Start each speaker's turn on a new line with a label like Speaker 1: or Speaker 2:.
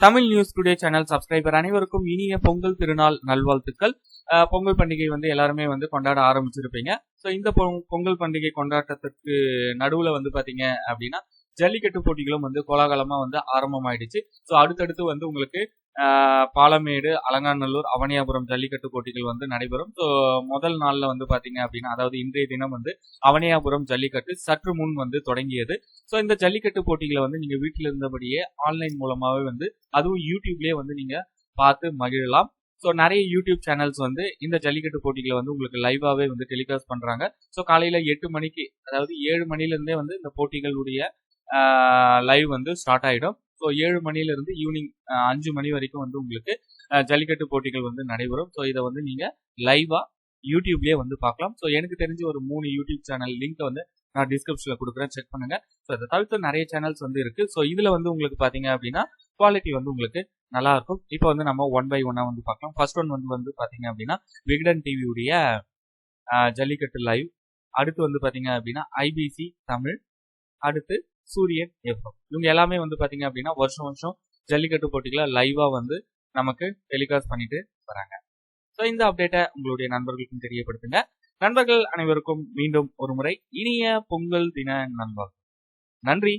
Speaker 1: Tamil news today channel subscriber அனைவருக்கும் இனிய பொங்கல் திருநாள் நல்வாழ்த்துக்கள். பொங்கல் பண்டிகை வந்து எல்லாருமே வந்து கொண்டாட ஆரம்பிச்சிருப்பீங்க. ஸோ இந்த பொங்கல் பண்டிகை கொண்டாட்டத்துக்கு நடுவில் வந்து பார்த்தீங்க அப்படின்னா ஜல்லிக்கட்டு போட்டிகளும் வந்து கோலாகலமா வந்து ஆரம்பமாயிடுச்சு. ஸோ அடுத்தடுத்து வந்து உங்களுக்கு பாலமேடு அலங்காநல்லூர் அவனியாபுரம் ஜல்லிக்கட்டு போட்டிகள் வந்து நடைபெறும். ஸோ முதல் நாள்ல வந்து பாத்தீங்க அப்படின்னா அதாவது இன்றைய தினம் வந்து அவனியாபுரம் ஜல்லிக்கட்டு சற்று முன் வந்து தொடங்கியது. ஸோ இந்த ஜல்லிக்கட்டு போட்டிகளை வந்து நீங்க வீட்டில் இருந்தபடியே ஆன்லைன் மூலமாவே வந்து அதுவும் யூடியூப்லேயே வந்து நீங்க பார்த்து மகிழலாம். ஸோ நிறைய யூடியூப் சேனல்ஸ் வந்து இந்த ஜல்லிக்கட்டு போட்டிகளை வந்து உங்களுக்கு லைவாகவே வந்து டெலிகாஸ்ட் பண்ணுறாங்க ஸோ காலையில் எட்டு மணிக்கு அதாவது ஏழு மணிலேருந்தே வந்து இந்த போட்டிகளுடைய லைவ் வந்து ஸ்டார்ட் ஆகிடும் ஸோ ஏழு மணிலேருந்து ஈவினிங் அஞ்சு மணி வரைக்கும் வந்து உங்களுக்கு ஜல்லிக்கட்டு போட்டிகள் வந்து நடைபெறும். ஸோ இதை வந்து நீங்கள் லைவாக யூடியூப்லேயே வந்து பார்க்கலாம். ஸோ எனக்கு தெரிஞ்ச ஒரு மூணு யூடியூப் சேனல் லிங்க்கை வந்து நான் டிஸ்கிரிப்ஷனில் கொடுக்குறேன். செக் பண்ணுங்கள் ஸோ இதை தவிர்த்து நிறைய சேனல்ஸ் வந்து இருக்குது ஸோ இதில் வந்து உங்களுக்கு பார்த்தீங்க அப்படின்னா குவாலிட்டி வந்து உங்களுக்கு நல்லா இருக்கும். இப்போ வந்து நம்ம ஒன் பை ஒன்னாக வந்து பார்க்கலாம். ஃபர்ஸ்ட் ஒன் வந்து வந்து பார்த்தீங்க அப்படின்னா விகடன் டிவியுடைய ஜல்லிக்கட்டு லைவ் அடுத்து வந்து பார்த்தீங்க அப்படின்னா ஐபிசி தமிழ். அடுத்து சூரியன் எஃப்எம். இவங்க எல்லாமே வந்து பார்த்தீங்க அப்படின்னா வருஷம் வருஷம் ஜல்லிக்கட்டு போட்டிகளை லைவாக வந்து நமக்கு டெலிகாஸ்ட் பண்ணிட்டு வராங்க. ஸோ இந்த அப்டேட்டை உங்களுடைய நண்பர்களுக்கும் தெரியப்படுத்துங்க. நண்பர்கள் அனைவருக்கும் மீண்டும் ஒரு முறை இனிய பொங்கல் தின நண்பர்கள். நன்றி.